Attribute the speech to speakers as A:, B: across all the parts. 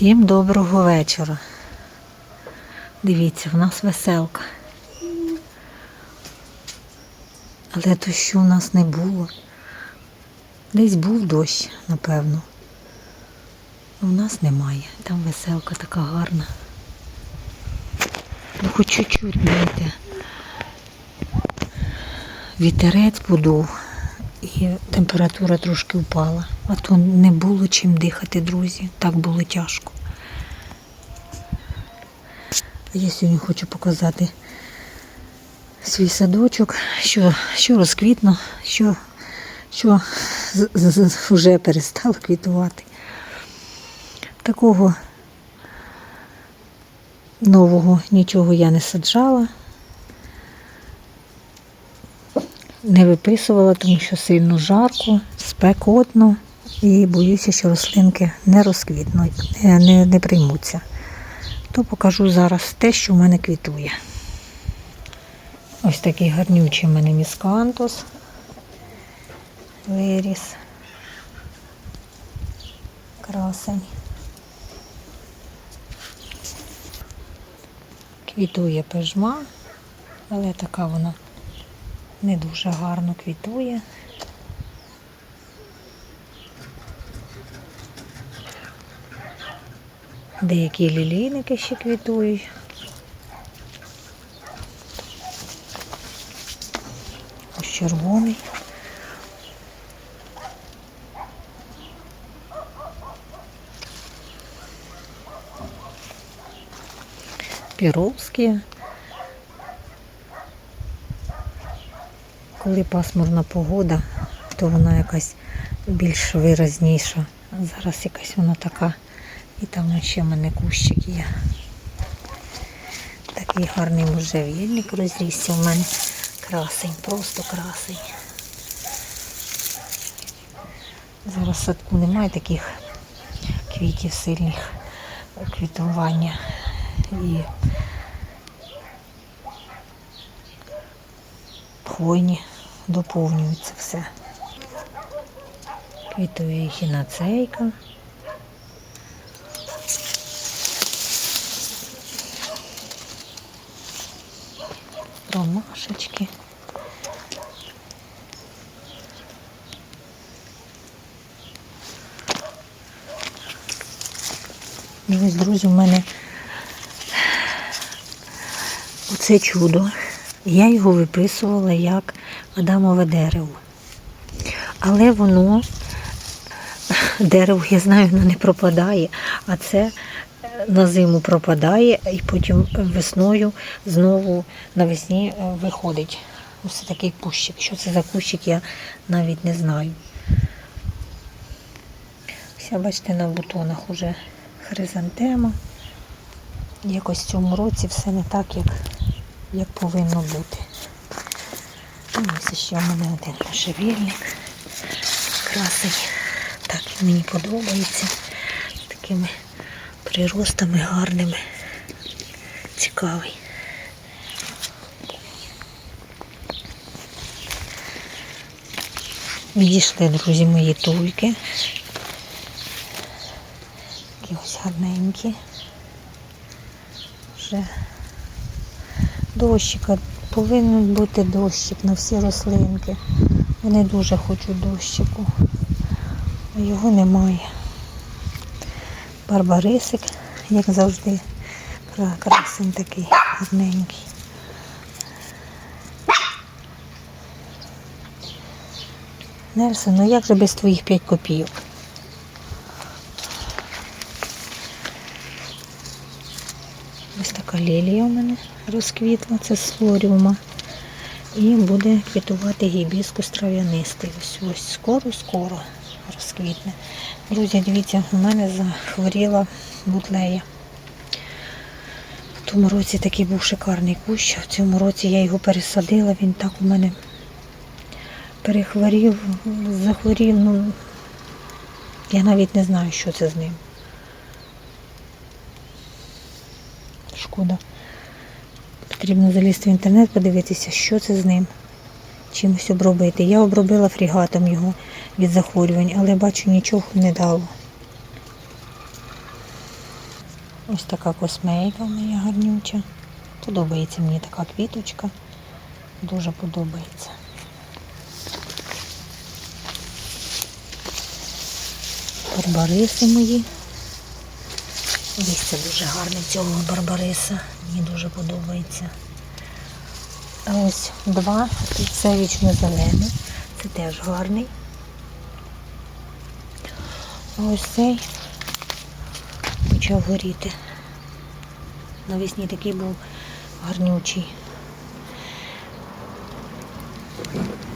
A: Всім доброго вечора. Дивіться, в нас веселка. Але дощу в нас не було. Десь був дощ, напевно. У нас немає. Там веселка така гарна. Ну хоч чуть-чуть, знаєте. Вітерець подув і температура трошки впала. А то не було чим дихати, друзі. Так було тяжко. Я сьогодні хочу показати свій садочок, що, що розквітно, що, що вже перестало квітувати. Такого нового нічого я не саджала. Не виписувала, тому що сильно жарко, спекотно і боюся, що рослинки не розквітнуть, не, не, не приймуться. То покажу зараз те, що в мене квітує. Ось такий гарнючий в мене міскантус виріс. Красень. Квітує пежма, але така вона не дуже гарно квітує. Деякі лілійники ще квітують. Ось червоний. Піровські. Коли пасмурна погода, то вона якась більш виразніша. Зараз якась вона така. І там ще в мене кущик є. Такий гарний можжевельник розрісся в мене. Красень, просто красень. Зараз в садку немає таких квітів сильних квітування. І хвойні доповнюється все. Квітує хіноцейка. Ромашечки. І ось, друзі, в мене оце чудо. Я його виписувала як Адамове дерево. Але воно, дерево, я знаю, воно не пропадає, а це е, на зиму пропадає і потім весною знову навесні е, виходить. Ось такий кущик. Що це за кущик, я навіть не знаю. Ось, бачите, на бутонах уже хризантема. Якось в цьому році все не так, як, як повинно бути. Ось ще в мене один можжевельник. Красий. Так він мені подобається. Такими приростами гарними. Цікавий. Відійшли, друзі, мої туйки. Такі ось гарненькі. Вже дощика. Повинен бути дощик на всі рослинки. Вони дуже хочуть дощику. А його немає. Барбарисик, як завжди, красень такий гарненький. Нельсон, ну як же без твоїх 5 копійок? Ось така лілія у мене розквітла, це з флоріума. І буде квітувати гібіскус трав'янистий. Ось ось скоро-скоро розквітне. Друзі, дивіться, у мене захворіла бутлея. В тому році такий був шикарний кущ. В цьому році я його пересадила, він так у мене перехворів, захворів. Ну, я навіть не знаю, що це з ним. Шкода. Потрібно залізти в інтернет, подивитися, що це з ним. Чимось обробити. Я обробила фрігатом його від захворювань, але бачу, нічого не дало. Ось така космейка в неї гарнюча. Подобається мені така квіточка. Дуже подобається. Барбариси мої. Листя дуже гарне цього барбариса. Мені дуже подобається. А ось два. Це вічно зелений. Це теж гарний. А ось цей почав горіти. Навесні такий був гарнючий.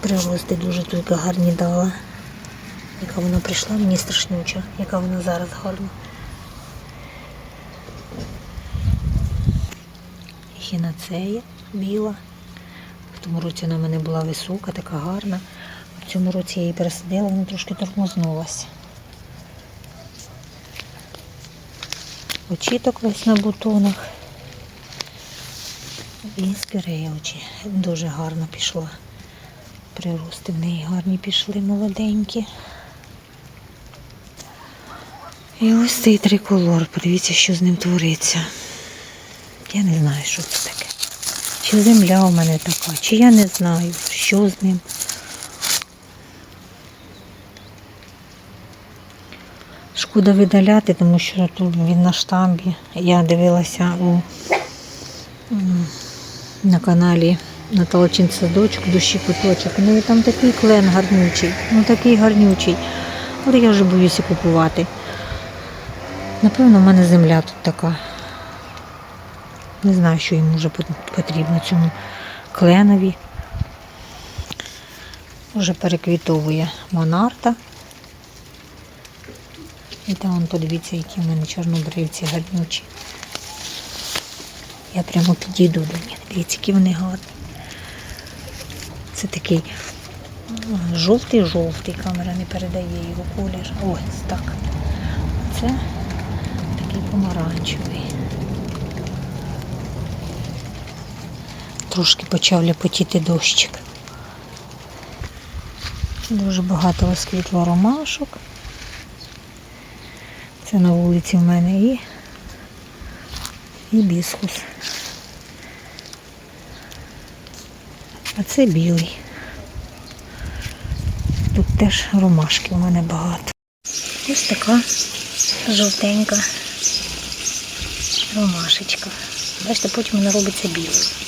A: Прирости дуже тільки гарні дала. Яка вона прийшла, мені страшнюча, яка вона зараз гарна. Хінацея біла. В тому році вона в мене була висока, така гарна. В цьому році я її пересадила, вона трошки тормознулася. Очіток весь на бутонах. І спіреючі. Дуже гарно пішла. Прирости в неї гарні пішли, молоденькі. І ось цей триколор. Подивіться, що з ним твориться. Я не знаю, що це таке. Чи земля у мене така, чи я не знаю, що з ним. Шкода видаляти, тому що тут він на штамбі. Я дивилася у, на каналі Наталчин садочок, душі куточок. Ну і там такий клен гарнючий, ну такий гарнючий. Але я вже боюся купувати. Напевно, в мене земля тут така. Не знаю, що йому вже потрібно цьому кленові. Вже переквітовує монарта. І там подивіться, які в мене чорнобривці гарнючі. Я прямо підійду до них. Дивіться, які вони гарні. Це такий жовтий-жовтий, камера не передає його колір. Ось так. Це такий помаранчевий. Трошки почав ляпотіти дощик. Дуже багато розквітло ромашок. Це на вулиці в мене і, і біскус. А це білий. Тут теж ромашки у мене багато. Ось така жовтенька ромашечка. Бачите, потім вона робиться білою.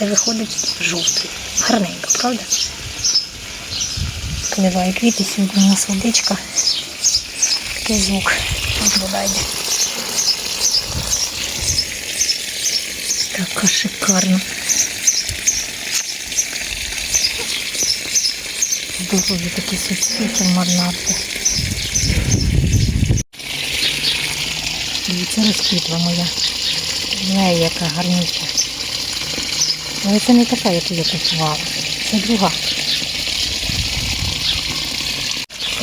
A: Але виходить жовтий. Гарненько, правда? Поливаю квіти, сьогодні у нас водичка. Такий звук. От вода йде. Така шикарна. Здорові такі суцвіти марнарти. Дивіться, розквітла моя. Знаю, яка гарненька. Але це не така, яку я купувала. Це друга.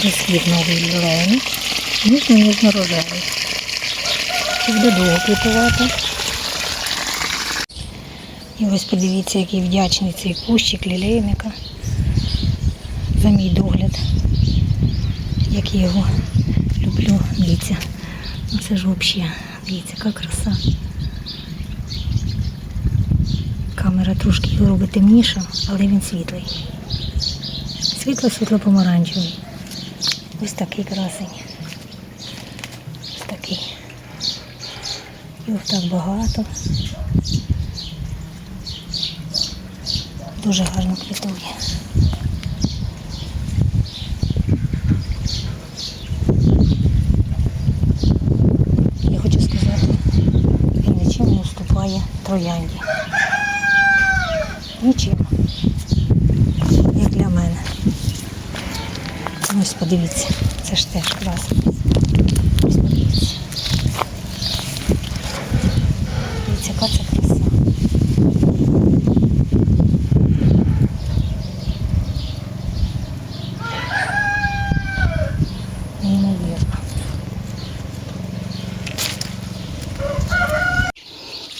A: Розквіт новий зелений. Ніжно ніжно рожевий. Чи буде довго квітувати? І ось подивіться, який вдячний цей кущик лілейника за мій догляд. Як я його люблю. Дивіться. Ну це ж взагалі, дивіться, яка краса. Камера трошки його робить але він світлий. Світло-світло помаранчевий. Ось такий красень. Ось такий. Його так багато. Дуже гарно квітує. Я хочу сказати, він нічим не уступає троянді. Нічим. Як для мене. Ось подивіться, це ж теж красно. Ось подивіться. Дивіться, яка це.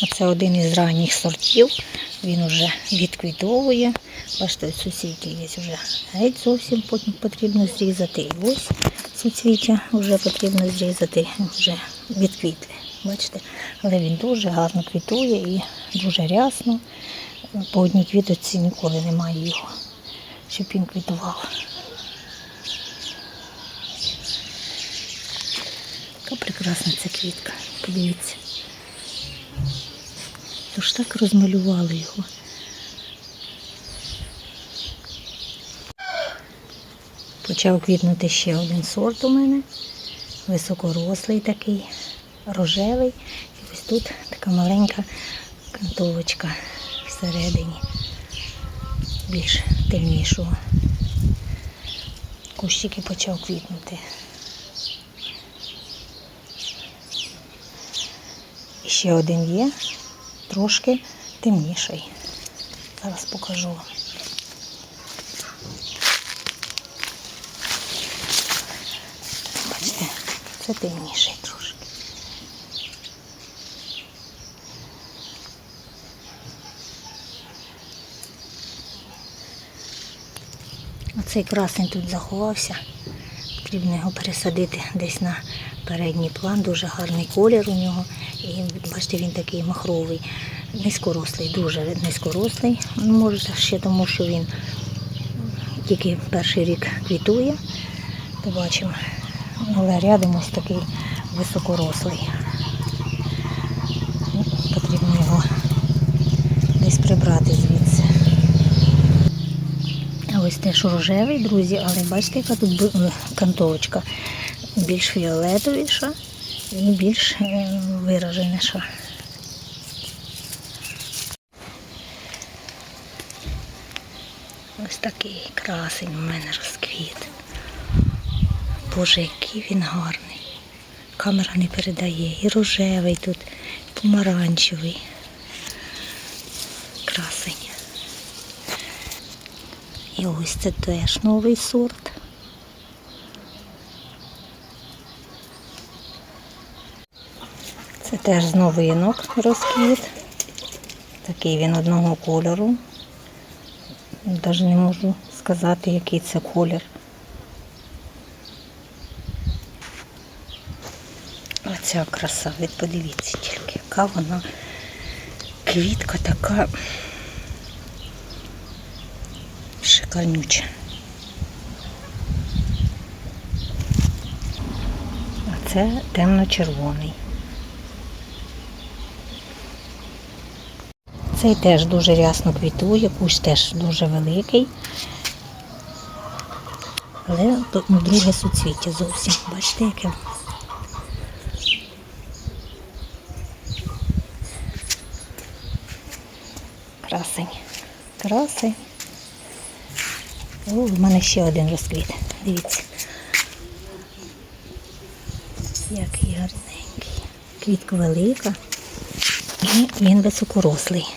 A: Оце один із ранніх сортів. Він вже відквітовує. Бачите, сусідки є вже геть зовсім потрібно зрізати. І ось суцвіття вже потрібно зрізати, вже відквітли. бачите, але він дуже гарно квітує і дуже рясно. По одній квіточці ніколи немає його, щоб він квітував. Яка прекрасна ця квітка. Подивіться. Тож так розмалювали його. Почав квітнути ще один сорт у мене. Високорослий такий, рожевий. І ось тут така маленька кантовочка всередині, більш темнішого. Кущики почав квітнути. І ще один є, трошки темніший. Зараз покажу вам. Бачите, це темніший трошки. Оцей красень тут заховався. Потрібно його пересадити десь на передній план. Дуже гарний колір у нього. І бачите, він такий махровий, низькорослий, дуже низькорослий. Може, ще тому, що він тільки перший рік квітує. Побачимо. Але рядом ось такий високорослий. Ну, Потрібно його десь прибрати звідси. А ось теж рожевий, друзі, але бачите, яка тут кантовочка більш фіолетовіша і більш е, вираженіша. Ось такий красень у мене розквіт. Боже, який він гарний. Камера не передає. І рожевий тут, і помаранчевий. Красень. І ось це теж новий сорт. Це теж знову єнок розквіт. Такий він одного кольору. Навіть не можу сказати, який це колір. Оця краса, ви подивіться тільки, яка вона квітка така шикарнюча. А це темно-червоний. Цей теж дуже рясно квітує, кущ теж дуже великий. Але ну, друге суцвіття зовсім. Бачите, яке Красень. Красень. О, в мене ще один розквіт. Дивіться. Який гарненький. Квітка велика. І він високорослий.